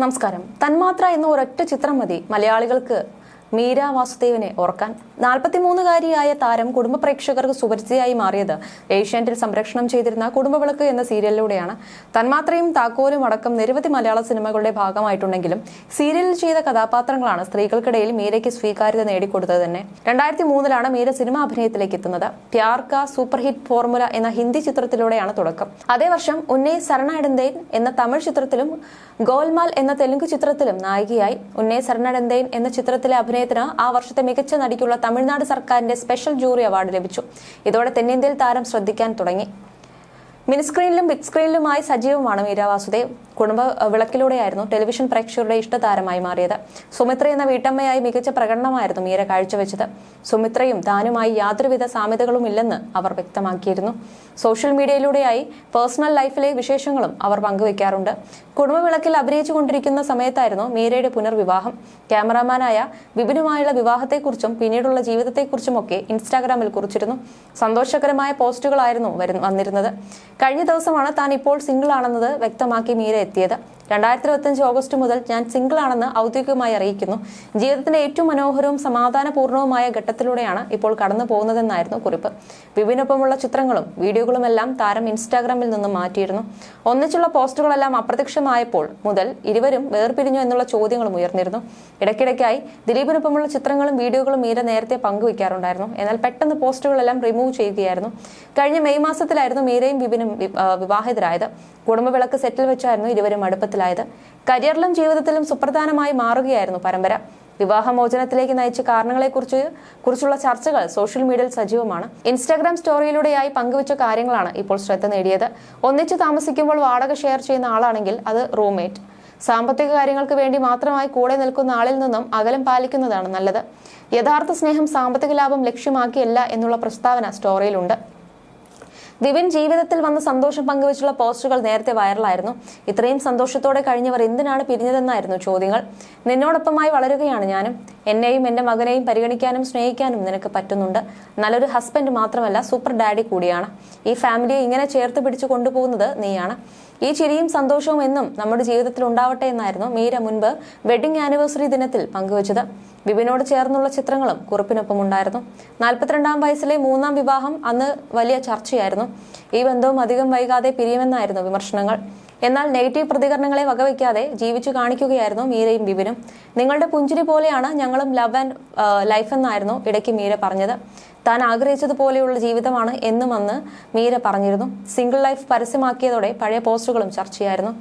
നമസ്കാരം. തന്മാത്ര എന്ന ഒരൊറ്റ ചിത്രം മതി. മലയാളികൾക്ക് മീര വാസുദേവനെ ഓർക്കാൻ. നാൽപ്പത്തിമൂന്നുകാരിയായ താരം കുടുംബ പ്രേക്ഷകർക്ക് സുപരിചിതയായി മാറിയത് ഏഷ്യാനെറ്റിൽ സംരക്ഷണം ചെയ്തിരുന്ന കുടുംബവിളക്ക് എന്ന സീരിയലിലൂടെയാണ്. തന്മാത്രയും താക്കോലും അടക്കം നിരവധി മലയാള സിനിമകളുടെ ഭാഗമായിട്ടുണ്ടെങ്കിലും സീരിയലിൽ ചെയ്ത കഥാപാത്രങ്ങളാണ് സ്ത്രീകൾക്കിടയിൽ മീരയ്ക്ക് സ്വീകാര്യത നേടിക്കൊടുത്തത് തന്നെ. രണ്ടായിരത്തി മൂന്നിലാണ് മീര സിനിമ അഭിനയത്തിലേക്ക് എത്തുന്നത്. പ്യാർ കാ സൂപ്പർ ഹിറ്റ് ഫോർമുല എന്ന ഹിന്ദി ചിത്രത്തിലൂടെയാണ് തുടക്കം. അതേ വർഷം ഉന്നേ സരണടന്തേൻ എന്ന തമിഴ് ചിത്രത്തിലും ഗോൽമാൽ എന്ന തെലുങ്ക് ചിത്രത്തിലും നായികയായി. ഉന്നേ സരണടന്തേൻ എന്ന ചിത്രത്തിലെ അഭിനയത്തിന് ആ വർഷത്തെ മികച്ച നടിക്കുള്ള തമിഴ്നാട് സർക്കാരിന്റെ സ്പെഷ്യൽ ജൂറി അവാർഡ് ലഭിച്ചു. ഇതോടെ തെന്നിന്ത്യയിൽ താരം ശ്രദ്ധിക്കാൻ തുടങ്ങി. മിനിസ്ക്രീനിലും ബിഗ് സ്ക്രീനിലുമായി സജീവമാണ് മീര വാസുദേവ്. കുടുംബ വിളക്കിലൂടെയായിരുന്നു ടെലിവിഷൻ പ്രേക്ഷകരുടെ ഇഷ്ടതാരമായി മാറിയത്. സുമിത്ര എന്ന വീട്ടമ്മയായി മികച്ച പ്രകടനമായിരുന്നു മീര കാഴ്ചവെച്ചത്. സുമിത്രയും താനുമായി യാതൊരുവിധ സാമ്യതകളും ഇല്ലെന്ന് അവർ വ്യക്തമാക്കിയിരുന്നു. സോഷ്യൽ മീഡിയയിലൂടെയായി പേഴ്സണൽ ലൈഫിലെ വിശേഷങ്ങളും അവർ പങ്കുവെക്കാറുണ്ട്. കുടുംബവിളക്കിൽ അഭിനയിച്ചുകൊണ്ടിരിക്കുന്ന സമയത്തായിരുന്നു മീരയുടെ പുനർവിവാഹം. ക്യാമറാമാനായ വിപിനുമായുള്ള വിവാഹത്തെക്കുറിച്ചും പിന്നീടുള്ള ജീവിതത്തെക്കുറിച്ചുമൊക്കെ ഇൻസ്റ്റാഗ്രാമിൽ കുറിച്ചിരുന്നു. സന്തോഷകരമായ പോസ്റ്റുകളായിരുന്നു വന്നിരുന്നത്. കഴിഞ്ഞ ദിവസമാണ് താൻ ഇപ്പോൾ സിംഗിൾ ആണെന്നത് വ്യക്തമാക്കി മീര എത്തിയത്. രണ്ടായിരത്തി ഇരുപത്തിയഞ്ച് ഓഗസ്റ്റ് മുതൽ ഞാൻ സിംഗിൾ ആണെന്ന് ഔദ്യോഗികമായി അറിയിക്കുന്നു. ജീവിതത്തിന്റെ ഏറ്റവും മനോഹരവും സമാധാനപൂർണവുമായ ഘട്ടത്തിലൂടെയാണ് ഇപ്പോൾ കടന്നു പോകുന്നതെന്നായിരുന്നു കുറിപ്പ്. വിപിനൊപ്പമുള്ള ചിത്രങ്ങളും വീഡിയോകളുമെല്ലാം താരം ഇൻസ്റ്റാഗ്രാമിൽ നിന്നും മാറ്റിയിരുന്നു. ഒന്നിച്ചുള്ള പോസ്റ്റുകളെല്ലാം അപ്രത്യക്ഷമായപ്പോൾ മുതൽ ഇരുവരും വേർപിരിഞ്ഞു എന്നുള്ള ചോദ്യങ്ങളും ഉയർന്നിരുന്നു. ഇടയ്ക്കിടയ്ക്കായി ദിലീപിനൊപ്പമുള്ള ചിത്രങ്ങളും വീഡിയോകളും മീര നേരത്തെ പങ്കുവയ്ക്കാറുണ്ടായിരുന്നു. എന്നാൽ പെട്ടെന്ന് പോസ്റ്റുകളെല്ലാം റിമൂവ് ചെയ്യുകയായിരുന്നു. കഴിഞ്ഞ മെയ് മാസത്തിലായിരുന്നു മീരയും വിപിനും വിവാഹിതരായത്. കുടുംബവിളക്ക് സെറ്റിൽ വെച്ചായിരുന്നു ഇരുവരും അടുപ്പത്തിലായത് കരിയറിലും ജീവിതത്തിലും സുപ്രധാനമായി മാറുകയായിരുന്നു പരമ്പര. വിവാഹമോചനത്തിലേക്ക് നയിച്ച കാരണങ്ങളെക്കുറിച്ച് കുറിച്ചുള്ള ചർച്ചകൾ സോഷ്യൽ മീഡിയയിൽ സജീവമാണ്. ഇൻസ്റ്റാഗ്രാം സ്റ്റോറിയിലൂടെയായി പങ്കുവച്ച കാര്യങ്ങളാണ് ഇപ്പോൾ ശ്രദ്ധ നേടിയത്. ഒന്നിച്ച് താമസിക്കുമ്പോൾ വാടക ഷെയർ ചെയ്യുന്ന ആളാണെങ്കിൽ അത് റൂംമേറ്റ്. സാമ്പത്തിക കാര്യങ്ങൾക്ക് വേണ്ടി മാത്രമായി കൂടെ നിൽക്കുന്ന ആളിൽ നിന്നും അകലം പാലിക്കുന്നതാണ് നല്ലത്. യഥാർത്ഥ സ്നേഹം സാമ്പത്തിക ലാഭം ലക്ഷ്യമാക്കിയല്ല എന്നുള്ള പ്രസ്താവന സ്റ്റോറിയിലുണ്ട്. വിപിൻ ജീവിതത്തിൽ വന്ന സന്തോഷം പങ്കുവച്ചുള്ള പോസ്റ്റുകൾ നേരത്തെ വൈറലായിരുന്നു. ഇത്രയും സന്തോഷത്തോടെ കഴിഞ്ഞവർ എന്തിനാണ് പിരിഞ്ഞതെന്നായിരുന്നു ചോദ്യങ്ങൾ. നിന്നോടൊപ്പമായി വളരുകയാണ് ഞാനും. എന്നെയും എന്റെ മകനെയും പരിഗണിക്കാനും സ്നേഹിക്കാനും നിനക്ക് പറ്റുന്നുണ്ട്. നല്ലൊരു ഹസ്ബൻഡ് മാത്രമല്ല സൂപ്പർ ഡാഡി കൂടിയാണ്. ഈ ഫാമിലിയെ ഇങ്ങനെ ചേർത്ത് പിടിച്ചു കൊണ്ടുപോകുന്നത് നീയാണ്. ഈ ചിരിയും സന്തോഷവും എന്നും നമ്മുടെ ജീവിതത്തിൽ ഉണ്ടാവട്ടെ എന്നായിരുന്നു മീര മുൻപ് വെഡിംഗ് ആനിവേഴ്സറി ദിനത്തിൽ പങ്കുവച്ചത്. വിപിനോട് ചേർന്നുള്ള ചിത്രങ്ങളും കുറിപ്പിനൊപ്പം ഉണ്ടായിരുന്നു നാൽപ്പത്തിരണ്ടാം വയസ്സിലെ മൂന്നാം വിവാഹം അന്ന് വലിയ ചർച്ചയായിരുന്നു. ഈ ബന്ധവും അധികം വൈകാതെ പിരിയുമെന്നായിരുന്നു വിമർശനങ്ങൾ. എന്നാൽ നെഗറ്റീവ് പ്രതികരണങ്ങളെ വകവയ്ക്കാതെ ജീവിച്ചു കാണിക്കുകയായിരുന്നു മീരയും ബിബിനും നിങ്ങളുടെ പുഞ്ചിരി പോലെയാണ് ഞങ്ങളും ലവ് ആൻഡ് ലൈഫ് എന്നായിരുന്നു ഇടയ്ക്ക് മീര പറഞ്ഞത്. താൻ ആഗ്രഹിച്ചതുപോലെയുള്ള ജീവിതമാണ് എന്നും അന്ന് മീര പറഞ്ഞിരുന്നു. സിംഗിൾ ലൈഫ് പരസ്യമാക്കിയതോടെ പഴയ പോസ്റ്റുകളും ചർച്ചയായിരുന്നു.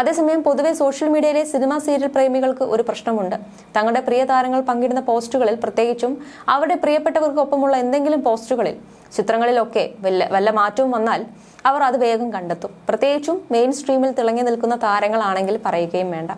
അതേസമയം പൊതുവെ സോഷ്യൽ മീഡിയയിലെ സിനിമ സീരിയൽ പ്രേമികൾക്ക് ഒരു പ്രശ്നമുണ്ട്. തങ്ങളുടെ പ്രിയ താരങ്ങൾ പങ്കിടുന്ന പോസ്റ്റുകളിൽ പ്രത്യേകിച്ചും അവരുടെ പ്രിയപ്പെട്ടവർക്കൊപ്പമുള്ള എന്തെങ്കിലും പോസ്റ്റുകളിൽ ചിത്രങ്ങളിലൊക്കെ വല്ല വല്ല മാറ്റവും വന്നാൽ അവർ അത് വേഗം കണ്ടെത്തും. പ്രത്യേകിച്ചും മെയിൻ സ്ട്രീമിൽ തിളങ്ങി നിൽക്കുന്ന താരങ്ങളാണെങ്കിൽ പറയുകയും വേണ്ട.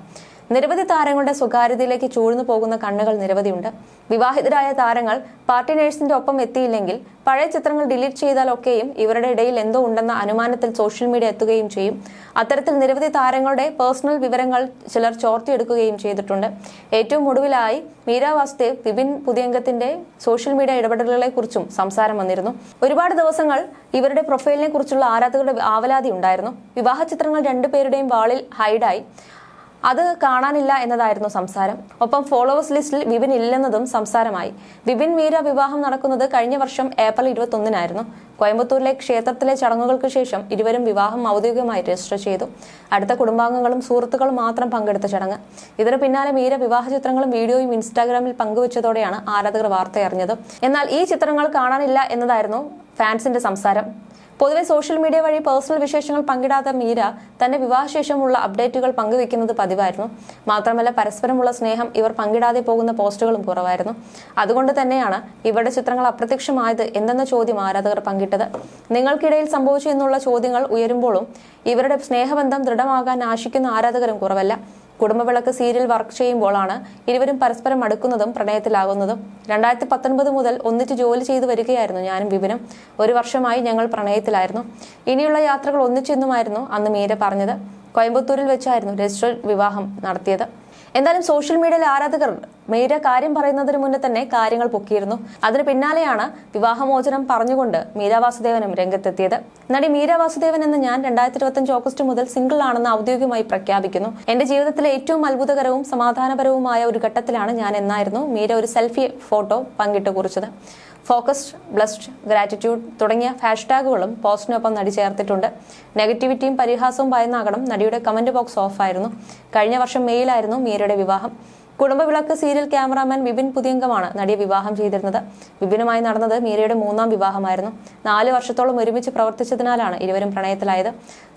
നിരവധി താരങ്ങളുടെ സ്വകാര്യതയിലേക്ക് ചൂഴ്ന്നു പോകുന്ന കണ്ണുകൾ നിരവധിയുണ്ട്. വിവാഹിതരായ താരങ്ങൾ പാർട്ടിനേഴ്സിന്റെ ഒപ്പം എത്തിയില്ലെങ്കിൽ പഴയ ചിത്രങ്ങൾ ഡിലീറ്റ് ചെയ്താലൊക്കെയും ഇവരുടെ ഇടയിൽ എന്തോ ഉണ്ടെന്ന അനുമാനത്തിൽ സോഷ്യൽ മീഡിയ എത്തുകയും ചെയ്യും. അത്തരത്തിൽ നിരവധി താരങ്ങളുടെ പേഴ്സണൽ വിവരങ്ങൾ ചിലർ ചോർത്തിയെടുക്കുകയും ചെയ്തിട്ടുണ്ട്. ഏറ്റവും ഒടുവിലായി മീര വാസുദേവ് വിപിൻ പുതിയംഗത്തിന്റെ സോഷ്യൽ മീഡിയ ഇടപെടലുകളെ കുറിച്ചും സംസാരം വന്നിരുന്നു. ഒരുപാട് ദിവസങ്ങൾ ഇവരുടെ പ്രൊഫൈലിനെ കുറിച്ചുള്ള ആരാധകരുടെ ആവലാതി ഉണ്ടായിരുന്നു. വിവാഹ ചിത്രങ്ങൾ രണ്ടുപേരുടെയും വാളിൽ ഹൈഡായി അത് കാണാനില്ല എന്നതായിരുന്നു സംസാരം. ഒപ്പം ഫോളോവേഴ്സ് ലിസ്റ്റിൽ വിപിൻ ഇല്ലെന്നതും സംസാരമായി. വിപിൻ മീര വിവാഹം നടക്കുന്നത് കഴിഞ്ഞ വർഷം ഏപ്രിൽ ഇരുപത്തൊന്നിനായിരുന്നു. കോയമ്പത്തൂരിലെ ക്ഷേത്രത്തിലെ ചടങ്ങുകൾക്ക് ശേഷം ഇരുവരും വിവാഹം ഔദ്യോഗികമായി രജിസ്റ്റർ ചെയ്തു. അടുത്ത കുടുംബാംഗങ്ങളും സുഹൃത്തുക്കളും മാത്രം പങ്കെടുത്ത ചടങ്ങ്. ഇതിന് പിന്നാലെ മീര വിവാഹ ചിത്രങ്ങളും വീഡിയോയും ഇൻസ്റ്റാഗ്രാമിൽ പങ്കുവച്ചതോടെയാണ് ആരാധകർ വാർത്തയറിഞ്ഞത് എന്നാൽ ഈ ചിത്രങ്ങൾ കാണാനില്ല എന്നതായിരുന്നു ഫാൻസിന്റെ സംസാരം. പൊതുവെ സോഷ്യൽ മീഡിയ വഴി പേഴ്സണൽ വിശേഷങ്ങൾ പങ്കിടാത്ത മീര തന്റെ വിവാഹശേഷമുള്ള അപ്ഡേറ്റുകൾ പങ്കുവെക്കുന്നത് പതിവായിരുന്നു. മാത്രമല്ല പരസ്പരമുള്ള സ്നേഹം ഇവർ പങ്കിടാതെ പോകുന്ന പോസ്റ്റുകളും കുറവായിരുന്നു. അതുകൊണ്ട് തന്നെയാണ് ഇവരുടെ ചിത്രങ്ങൾ അപ്രത്യക്ഷമായത് എന്തെന്ന ചോദ്യം ആരാധകർ പങ്കിട്ടത്. നിങ്ങൾക്കിടയിൽ സംഭവിച്ചു എന്നുള്ള ചോദ്യങ്ങൾ ഉയരുമ്പോഴും ഇവരുടെ സ്നേഹബന്ധം ദൃഢമാകാൻ ആശിക്കുന്ന ആരാധകരും കുറവല്ല. കുടുംബവിളക്ക് സീരിയൽ വർക്ക് ചെയ്യുമ്പോഴാണ് ഇരുവരും പരസ്പരം അടുക്കുന്നതും പ്രണയത്തിലാകുന്നതും. രണ്ടായിരത്തി പത്തൊൻപത് മുതൽ ഒന്നിച്ച് ജോലി ചെയ്തു വരികയായിരുന്നു ഞാനും വിപിനും. ഒരു വർഷമായി ഞങ്ങൾ പ്രണയത്തിലായിരുന്നു. ഇനിയുള്ള യാത്രകൾ ഒന്നിച്ചെന്നുമായിരുന്നു അന്ന് മീര പറഞ്ഞത്. കോയമ്പത്തൂരിൽ വെച്ചായിരുന്നു രജിസ്റ്റർ വിവാഹം നടത്തിയത്. എന്തായാലും സോഷ്യൽ മീഡിയയിൽ ആരാധകർ മീര കാര്യം പറയുന്നതിന് മുന്നേ തന്നെ കാര്യങ്ങൾ പൊക്കിയിരുന്നു. അതിന് പിന്നാലെയാണ് വിവാഹമോചനം പറഞ്ഞുകൊണ്ട് മീര വാസുദേവനും രംഗത്തെത്തിയത്. നടി മീര വാസുദേവൻ എന്ന ഞാൻ രണ്ടായിരത്തി ഇരുപത്തിയഞ്ച് ഓഗസ്റ്റ് മുതൽ സിംഗിൾ ആണെന്ന് ഔദ്യോഗികമായി പ്രഖ്യാപിക്കുന്നു. എന്റെ ജീവിതത്തിലെ ഏറ്റവും അത്ഭുതകരവും സമാധാനപരവുമായ ഒരു ഘട്ടത്തിലാണ് ഞാൻ എന്നായിരുന്നു മീര ഒരു സെൽഫി ഫോട്ടോ പങ്കിട്ട് കുറിച്ചത്. ഫോക്കസ്ഡ് ബ്ലസ്ഡ് ഗ്രാറ്റിറ്റ്യൂഡ് തുടങ്ങിയ ഹാഷ്ടാഗുകളും പോസ്റ്റിനൊപ്പം നടി ചേർത്തിട്ടുണ്ട്. നെഗറ്റിവിറ്റിയും പരിഹാസവും ഭയന്നാകണം നടിയുടെ കമന്റ് ബോക്സ് ഓഫായിരുന്നു. കഴിഞ്ഞ വർഷം മെയിലായിരുന്നു മീരയുടെ വിവാഹം. കുടുംബവിളക്ക് സീരിയൽ ക്യാമറാമാൻ വിപിൻ പുതിയംഗമാണ് നടിയെ വിവാഹം ചെയ്തിരുന്നത്. വിപിനുമായി നടന്നത് മീരയുടെ മൂന്നാം വിവാഹമായിരുന്നു. നാല് വർഷത്തോളം ഒരുമിച്ച് പ്രവർത്തിച്ചതിനാലാണ് ഇരുവരും പ്രണയത്തിലായത്.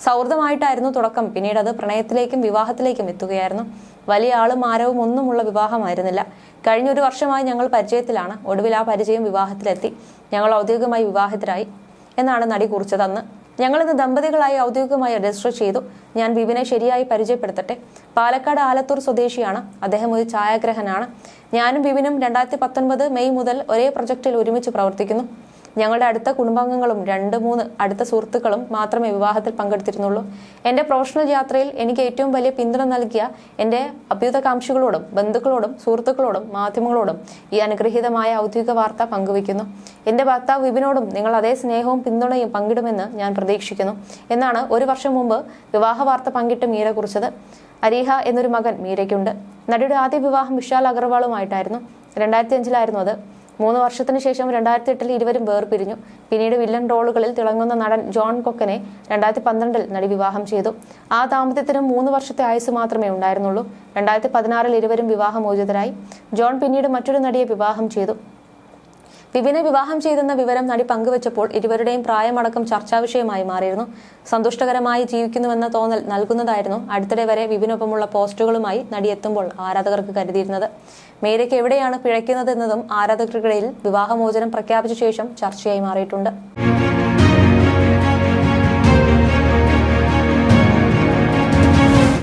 സൗഹൃദമായിട്ടായിരുന്നു തുടക്കം. പിന്നീട് അത് പ്രണയത്തിലേക്കും വിവാഹത്തിലേക്കും എത്തുകയായിരുന്നു. വലിയ ആളും ആരവും ഒന്നുമുള്ള വിവാഹമായിരുന്നില്ല. കഴിഞ്ഞൊരു വർഷമായി ഞങ്ങൾ പരിചയത്തിലാണ്. ഒടുവിൽ ആ പരിചയം വിവാഹത്തിലെത്തി. ഞങ്ങൾ ഔദ്യോഗികമായി വിവാഹിതരായി എന്നാണ് നടി കുറിച്ചത് ഞങ്ങൾ ദമ്പതികളായി ഔദ്യോഗികമായി രജിസ്റ്റർ ചെയ്തു. ഞാൻ വിപിനെ ശരിയായി പരിചയപ്പെടുത്തട്ടെ. പാലക്കാട് ആലത്തൂർ സ്വദേശിയാണ്. അദ്ദേഹം ഒരു ഛായാഗ്രഹനാണ്. ഞാനും വിപിനും രണ്ടായിരത്തി പത്തൊൻപത് മെയ് മുതൽ ഒരേ പ്രൊജക്റ്റിൽ ഒരുമിച്ച് പ്രവർത്തിക്കുന്നു. ഞങ്ങളുടെ അടുത്ത കുടുംബാംഗങ്ങളും രണ്ട് മൂന്ന് അടുത്ത സുഹൃത്തുക്കളും മാത്രമേ വിവാഹത്തിൽ പങ്കെടുത്തിരുന്നുള്ളൂ. എന്റെ പ്രൊഫഷണൽ യാത്രയിൽ എനിക്ക് ഏറ്റവും വലിയ പിന്തുണ നൽകിയ എന്റെ അഭ്യുതകാംക്ഷികളോടും ബന്ധുക്കളോടും സുഹൃത്തുക്കളോടും മാധ്യമങ്ങളോടും ഈ അനുഗ്രഹീതമായ ഔദ്യോഗിക വാർത്ത പങ്കുവയ്ക്കുന്നു. എന്റെ ഭർത്താവ് വിപിനോടും നിങ്ങൾ അതേ സ്നേഹവും പിന്തുണയും പങ്കിടുമെന്ന് ഞാൻ പ്രതീക്ഷിക്കുന്നു. എന്നാണ് ഒരു വർഷം മുമ്പ് വിവാഹ വാർത്ത പങ്കിട്ട് മീര കുറിച്ചത്. അരീഹ എന്നൊരു മകൻ മീരയ്ക്കുണ്ട്. നടിയുടെ ആദ്യ വിവാഹം വിശാൽ അഗർവാളുമായിട്ടായിരുന്നു. രണ്ടായിരത്തി അഞ്ചിലായിരുന്നു അത്. മൂന്ന് വർഷത്തിന് ശേഷം രണ്ടായിരത്തി എട്ടിൽ ഇരുവരും വേർപിരിഞ്ഞു. പിന്നീട് വില്ലൻ റോളുകളിൽ തിളങ്ങുന്ന നടൻ ജോൺ കൊക്കനെ രണ്ടായിരത്തി പന്ത്രണ്ടിൽ നടി വിവാഹം ചെയ്തു. ആ ദാമ്പത്യത്തിന് മൂന്ന് വർഷത്തെ ആയുസ് മാത്രമേ ഉണ്ടായിരുന്നുള്ളൂ. രണ്ടായിരത്തി പതിനാറിൽ ഇരുവരും വിവാഹമോചിതരായി. ജോൺ പിന്നീട് മറ്റൊരു നടിയെ വിവാഹം ചെയ്തു. വിപിനെ വിവാഹം ചെയ്തെന്ന വിവരം നടി പങ്കുവച്ചപ്പോൾ ഇരുവരുടെയും പ്രായമടക്കം ചർച്ചാ വിഷയമായി മാറിയിരുന്നു. സന്തുഷ്ടകരമായി ജീവിക്കുന്നുവെന്ന തോന്നൽ നൽകുന്നതായിരുന്നു അടുത്തിടെ വരെ വിപിനൊപ്പമുള്ള പോസ്റ്റുകളുമായി നടി എത്തുമ്പോൾ ആരാധകർക്ക് കരുതിയിരുന്നത്. മേരയ്ക്ക് എവിടെയാണ് പിഴയ്ക്കുന്നതെന്നതും ആരാധകർക്കിടയിൽ വിവാഹമോചനം പ്രഖ്യാപിച്ച ശേഷം ചർച്ചയായി മാറിയിട്ടുണ്ട്.